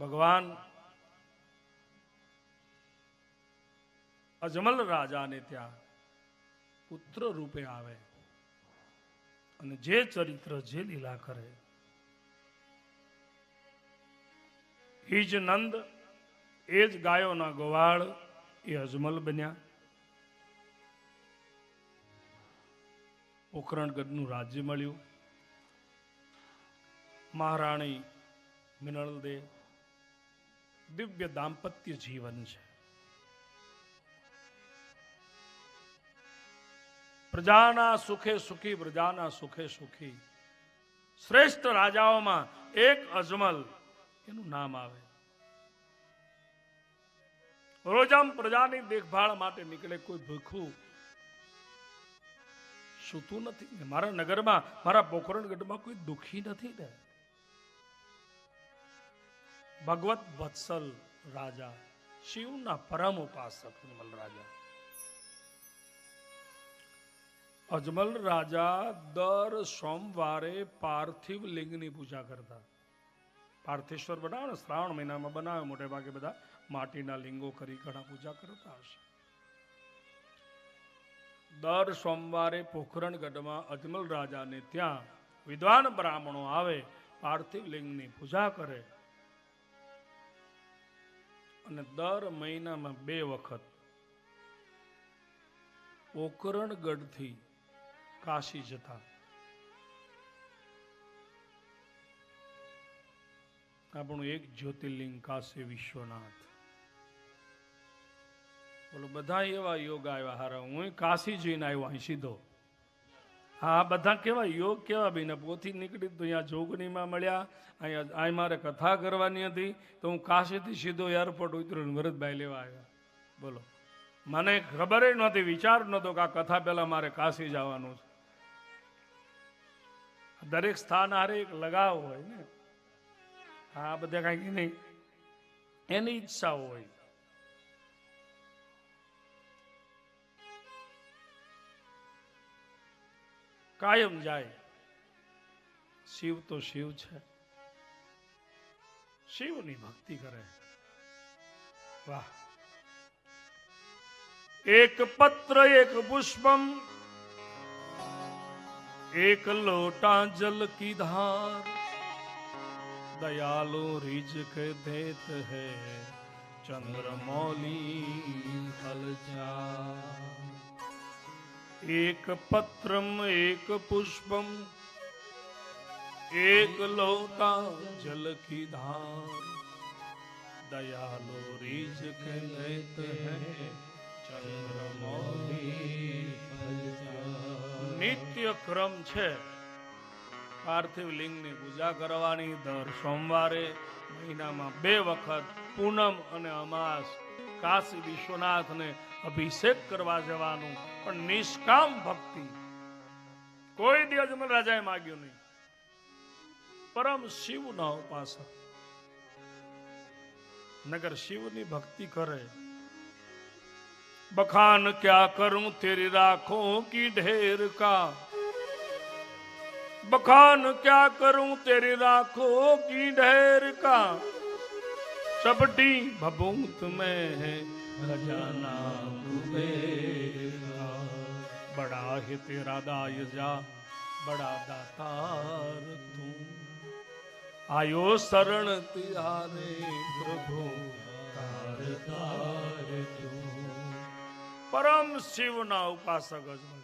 ભગવાન અજમલ રાજાને ત્યાં પુત્ર રૂપે આવે અને જે ચરિત્ર, જે લીલા કરે, એ જ નંદ, એ જ ગાયોના ગોવાળ, એ અજમલ બન્યા. પોખરણગઢનું રાજ્ય મળ્યું. મહારાણી મિનળ દે દિવ્ય દાંપત્ય જીવન છે. પ્રજાના સુખે સુખી, પ્રજાના સુખે સુખી. શ્રેષ્ઠ રાજાઓમાં એક અજમલ, એનું નામ આવે. રોજામ પ્રજાની દેખભાળ માટે નીકળે કોઈ ભૂખું. સૂતું નથી મારા નગરમાં, મારા પોખરણગઢમાં કોઈ દુખી નથી ને? ભગવત વત્સલ રાજા, શિવના પરમ ઉપાસક અજમલ રાજા. અજમલ રાજા દર સોમવારે પાર્થિવ લિંગની પૂજા કરતા. પાર્થેશ્વર બનાવે ને શ્રાવણ મહિનામાં બનાવે, મોટે ભાગે બધા માટીના લિંગો કરી ઘણા પૂજા કરતા હશે. દર સોમવારે પોખરણ ગઢમાં અજમલ રાજાને ત્યાં વિદ્વાન બ્રાહ્મણો આવે, પાર્થિવ લિંગની પૂજા કરે અને દર મહિનામાં બે વખત. પોકરણગઢથી કાશી જતા. આપણું એક જ્યોતિર્લિંગ કાશી વિશ્વનાથ. બોલો, બધા એવા યોગ આવ્યા. હારા, હું કાશી જઈને આવ્યો અહીં સીધો. હા બધા કેવા યોગ કેવા ભાઈ પોથી નીકળી તો અહીંયા જોગણીમાં મળ્યા. અહીંયા અહીં મારે કથા કરવાની હતી. તો હું કાશીથી સીધો એરપોર્ટ ઉતર્યો ભરતભાઈ લેવા આવ્યા. બોલો. મને ખબર નહોતી, વિચાર નહોતો કે આ કથા પહેલાં મારે કાશી જવાનું છે. દરેક સ્થાન હારે એક લગાવ હોય ને. હા બધા કાંઈક નહીં. એની ઈચ્છા હોય. કાયમ જાય શિવ તો શિવ છે શિવની ભક્તિ કરે વાહ એક પત્ર એક પુષ્પમ એક લોટા જલ की धार दयालु रिज के देत है चंद्रमौली फलजा एक पत्रम एक पुष्पम एक लोटा जल की धार दयालु रिज के देत है ચંદ્રમૌલી નિત્ય ક્રમ છે પાર્થિવ લિંગની પૂજા કરવાની દર સોમવારે મહિનામાં બે વખત પૂનમ અને અમાસ કાશી વિશ્વનાથને અભિષેક કરવા જવાનું. પણ નિષ્કામ ભક્તિ. કોઈ દિવસ રાજાએ માગ્યું નહીં. પરમ શિવના ઉપાસક. નગર શિવની ભક્તિ કરે. બખાન ક્યાં કરું તેરી રાખો કી ઢેર કા? બખાન ક્યાં કરું તેરી રાખો કી ઢેર કા? चपटी भभूत में है खजाना कुबेर का बड़ा है तेरा दायजा बड़ा दातार तू आयो शरण तिहारे प्रभु तार तार तू પરમ શિવના ઉપાસક અજમલજી